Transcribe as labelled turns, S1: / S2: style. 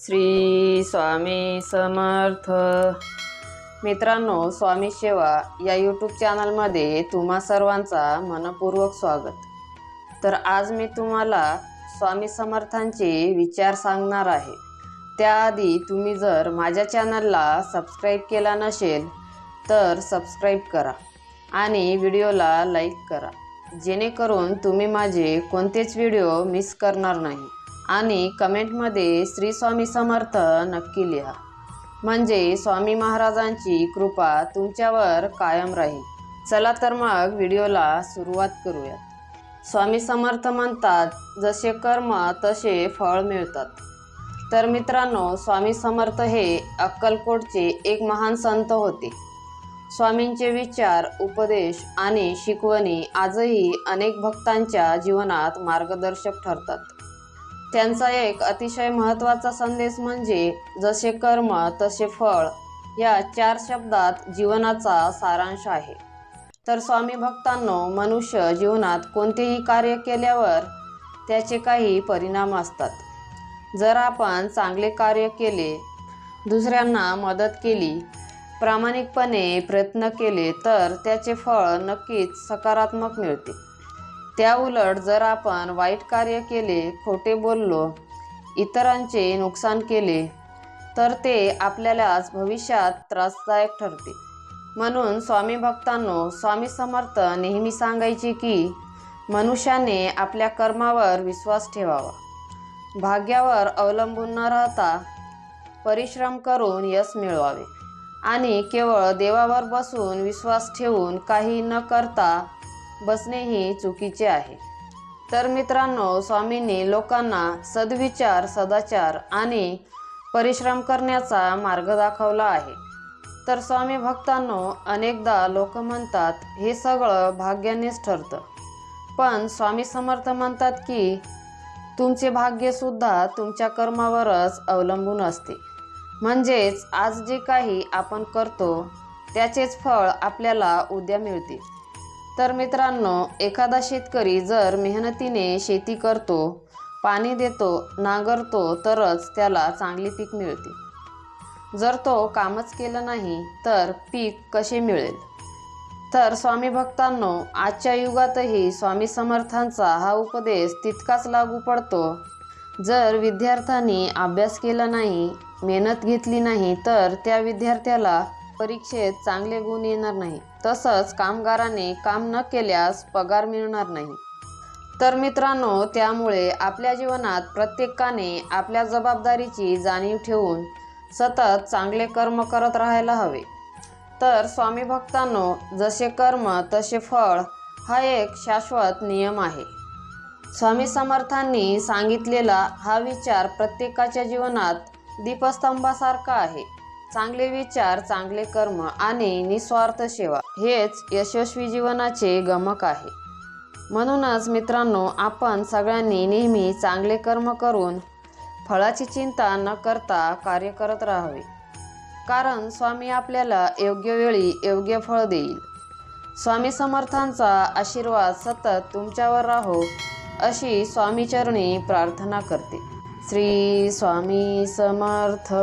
S1: श्री स्वामी समर्थ. मित्रांनो स्वामी सेवा या यूट्यूब चॅनलमध्ये तुम्हा सर्वांचा मनपूर्वक स्वागत. तर आज मी तुम्हाला स्वामी समर्थांचे विचार सांगणार आहे. त्याआधी तुम्ही जर माझ्या चॅनलला सबस्क्राईब केला नसेल तर सबस्क्राईब करा आणि व्हिडिओला लाईक करा. जेणेकरून तुम्ही माझे कोणतेच व्हिडिओ मिस करणार नाही. आणि कमेंटमध्ये श्री स्वामी समर्थ नक्की लिहा. म्हणजे स्वामी महाराजांची कृपा तुमच्यावर कायम राहील. चला तर मग व्हिडिओला सुरुवात करूयात. स्वामी समर्थ म्हणतात जसे कर्म तसे फळ मिळतात. तर मित्रांनो स्वामी समर्थ हे अक्कलकोटचे एक महान संत होते. स्वामींचे विचार उपदेश आणि शिकवणी आजही अनेक भक्तांच्या जीवनात मार्गदर्शक ठरतात. त्यांचा एक अतिशय महत्त्वाचा संदेश म्हणजे जसे कर्म तसे फळ या चार शब्दात जीवनाचा सारांश आहे. तर स्वामी भक्तांनो मनुष्य जीवनात कोणतेही कार्य केल्यावर त्याचे काही परिणाम असतात. जर आपण चांगले कार्य केले दुसऱ्यांना मदत केली प्रामाणिकपणे प्रयत्न केले तर त्याचे फळ नक्कीच सकारात्मक मिळते. त्याउलट जर आपण वाईट कार्य केले खोटे बोललो इतरांचे नुकसान केले तर ते आपल्यालाच भविष्यात त्रासदायक ठरते. म्हणून स्वामी भक्तांनो स्वामी समर्थ नेहमी सांगायचे की मनुष्याने आपल्या कर्मावर विश्वास ठेवावा. भाग्यावर अवलंबून न राहता परिश्रम करून यश मिळवावे. आणि केवळ देवावर बसून विश्वास ठेवून काही न करता बसणे हे चुकीचे आहे. तर मित्रांनो स्वामींनी लोकांना सद्विचार सदाचार आणि परिश्रम करण्याचा मार्ग दाखवला आहे. तर स्वामी भक्तांनो अनेकदा लोक म्हणतात हे सगळं भाग्यानेच ठरतं. पण स्वामी समर्थ म्हणतात की तुमचे भाग्यसुद्धा तुमच्या कर्मावरच अवलंबून असते. म्हणजेच आज जे काही आपण करतो त्याचेच फळ आपल्याला उद्या मिळते तर मित्रांनो एखादा शेतकरी जर मेहनतीने शेती करतो पाणी देतो नांगरतो तरच त्याला चांगले पीक मिळते. जर तो कामच केलं नाही तर पीक कसे मिळेल? तर स्वामी भक्तांनो आजच्या युगातही स्वामी समर्थांचा हा उपदेश तितकाच लागू पडतो. जर विद्यार्थ्यांनी अभ्यास केला नाही मेहनत घेतली नाही तर त्या विद्यार्थ्याला परीक्षेत चांगले गुण येणार नाही. तसंच कामगाराने काम न केल्यास पगार मिळणार नाही. तर मित्रांनो त्यामुळे आपल्या जीवनात प्रत्येकाने आपल्या जबाबदारीची जाणीव ठेवून सतत चांगले कर्म करत राहायला हवे. तर स्वामी भक्तांनो जसे कर्म तसे फळ हा एक शाश्वत नियम आहे. स्वामी समर्थांनी सांगितलेला हा विचार प्रत्येकाच्या जीवनात दीपस्तंभासारखा आहे. चांगले विचार चांगले कर्म आणि निस्वार्थ सेवा हेच यशस्वी जीवनाचे गमक आहे. म्हणूनच मित्रांनो आपण सगळ्यांनी नेहमी चांगले कर्म करून फळाची चिंता न करता कार्य करत राहावे. कारण स्वामी आपल्याला योग्य वेळी योग्य फळ देईल. स्वामी समर्थांचा आशीर्वाद सतत तुमच्यावर राहो अशी स्वामीचरणी प्रार्थना करते. श्री स्वामी समर्थ.